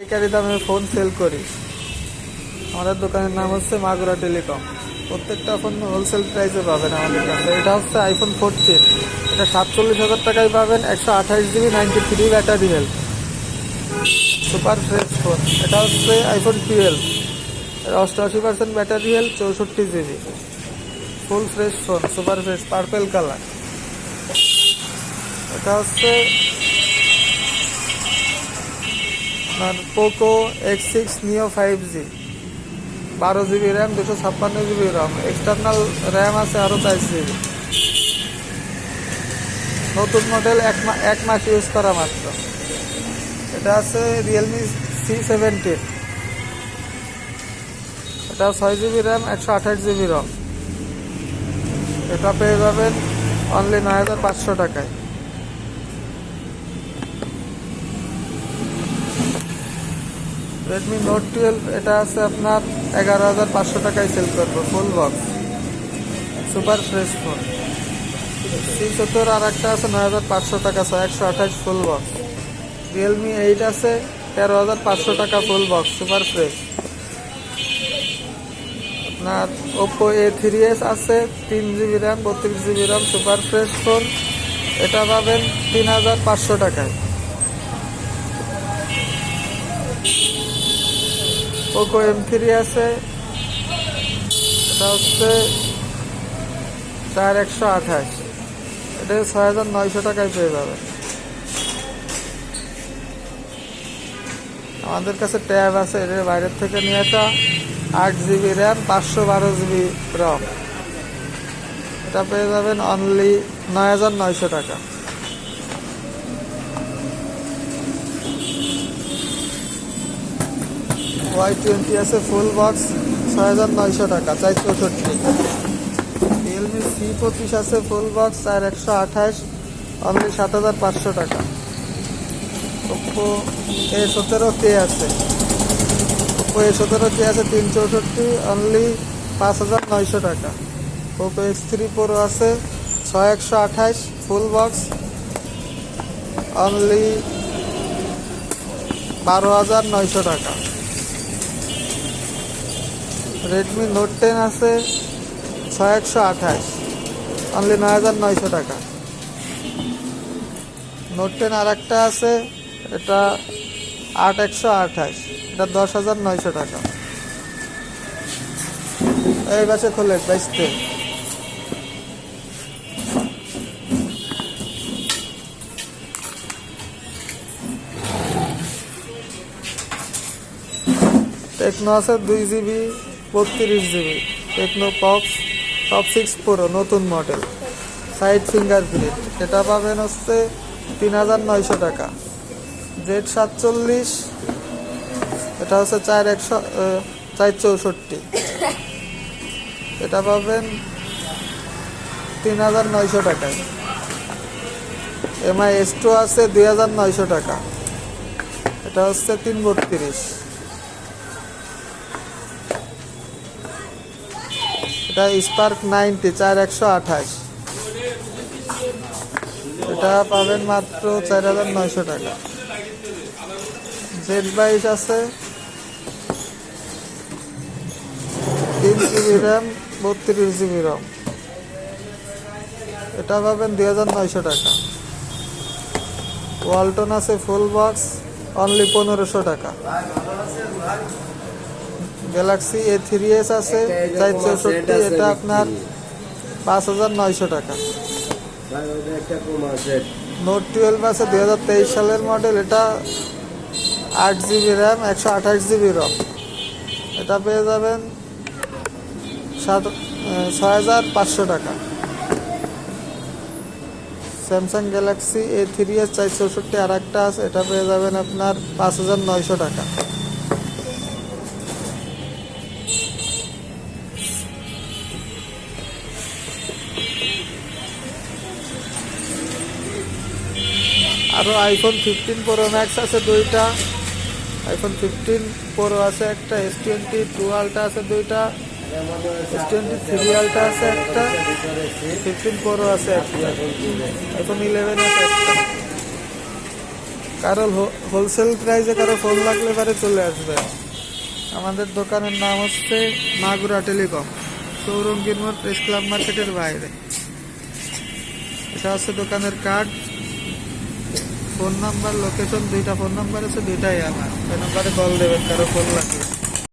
পাইকারি দামে phone sell করি। আমাদের দোকানের নাম হচ্ছে মাগুরা টেলিকম। প্রত্যেকটা ফোন হোলসেল প্রাইসে পাবেন আমাদের কাছে। এটা হচ্ছে আইফোন ফোরটিন এটা সাতচল্লিশ হাজার টাকায় পাবেন, একশো আঠাশ GB ninety three battery health super fresh phone এটা হচ্ছে আইফোন টুয়েলভ এটা অষ্টআশি পার্সেন্ট ব্যাটারি হেলথ চৌষট্টি GB full fresh phone super fresh purple colour এটা হচ্ছে আপনার Poco X six Neo five G বারো জিবি র্যাম দুশো ছাপ্পান্ন জিবি র্যাম এক্সটার্নাল র্যাম আছে আরও বাইশ জিবি নতুন মডেল এক এক মাস ইউজ করা মাত্র। এটা আছে রিয়েলমি সি সেভেন্টিন এটা ছয় জিবি র্যাম একশো আঠাশ জিবি রম এটা পেয়ে যাবেন অনলি নয় হাজার পাঁচশো টাকায়। রেডমি নোট টুয়েলভ এটা আছে আপনার এগারো হাজার পাঁচশো টাকায় সেল করব full box super fresh phone C সত্তর আর একটা আছে নয় হাজার পাঁচশো টাকা, ছয় একশো আঠাশ ফুল বক্স রিয়েলমি এইট আছে তেরো হাজার পাঁচশো টাকা ফুল বক্স সুপার ফ্রেশ আপনার ওপো এ থ্রি এস আছে তিন জিবি র্যাম বত্রিশ GB RAM super fresh phone এটা পাবেন তিন হাজার পাঁচশো টাকায়। পোকো এম থ্রি আছে। এটা হচ্ছে চার একশো আঠাশ। এটা ছয় হাজার নয়শো টাকায় পেয়ে যাবে। আমাদের কাছে ট্যাব আছে, এটার বাইরের থেকে নিয়ে আসা। আট জিবি র্যাম, পাঁচশো বারো জিবি রম। এটা পেয়ে যাবেন অনলি নয় হাজার নয়শো টাকা। ওয়াই টোয়েন্টি আছে ফুল বক্স ছয় হাজার নয়শো টাকা চাই চৌষট্টি। রিয়েলমি সি পঁচিশ আছে ফুল বক্স চার একশো আঠাশ অনলি সাত হাজার পাঁচশো টাকা। ওপো এ সতেরো কে আছে। ওপো এ সতেরো কে আছে, তিন চৌষট্টি অনলি পাঁচ হাজার নয়শো টাকা। ওপো এক্স থ্রি প্রো আছে ছয় একশো আঠাশ ফুল বক্স অনলি বারো হাজার নয়শো টাকা। রেডমি নোট টেন আছে ছয় একশো আঠাশ অনলি নয় হাজার নয়শো টাকা। নোট টেন আর একটা আছে, এটা আট একশো আঠাশ, এটা দশ হাজার নয়শো টাকা। এই বাসে খোলে বাইশতে টেকনো আছে দুই জিবি বত্রিশ জিবি টেকনো পক্স টপ সিক্স প্রো নতুন মডেল সাইড ফিঙ্গারপ্রিন্ট এটা পাবেন হচ্ছে তিন হাজার নয়শো টাকা। জেড সাতচল্লিশ, এটা হচ্ছে চার একশো চার চৌষট্টি। এটা পাবেন তিন হাজার নয়শো টাকায়। এমআই এস টু আছে দুই হাজার নয়শো টাকা। এটা হচ্ছে তিন বত্রিশ। এটা স্পার্ক নাইনটি চার একশো আঠাশ। এটা পাবেন মাত্র চার হাজার নয়শো টাকা। জেড বাইশ আছে। তিন জিবি র্যাম বত্রিশ জিবি রম এটা পাবেন দুই হাজার নয়শো টাকা। ওয়ালটন আছে ফুল বক্স অনলি পনেরোশো টাকা। গ্যালাক্সি এ থ্রি এস আছে চার চৌষট্টি এটা আপনার পাঁচ হাজার নয়শো টাকা। নোট টুয়েলভ আছে দুই হাজার তেইশ সালের মডেল এটা আট জিবি র্যাম একশো আঠাশ জিবি রম এটা পেয়ে যাবেন সাত ছয় হাজার পাঁচশো টাকা। Samsung Galaxy A three S চার চৌষট্টি আর একটা আছে এটা পেয়ে যাবেন আপনার পাঁচ হাজার নয়শো টাকা। আরও আইফোন ফিফটিন প্রো ম্যাক্স আছে দুইটা। আইফোন ফিফটিন প্রো আছে একটা এস টোয়েন্টি টু আলটা আছে দুইটা এস টোয়েন্টি থ্রি আলটা আছে একটা ফিফটিন প্রো আছে একটা আইফোন ইলেভেন আছে একটা। কারও হোলসেল প্রাইসে কারও ফোন লাগলে পারে চলে আসবে। আমাদের দোকানের নাম হচ্ছে মাগুরা টেলিকম, চৌরঙ্গীর মোড় প্রেস ক্লাব মার্কেটের বাইরে। এটা হচ্ছে দোকানের কার্ড ফোন নাম্বার, লোকেশন, দুইটা ফোন নাম্বার আছে, দুইটাই আমার। ফোন নাম্বারে কল দেবেন, কারও ফোন লাগলে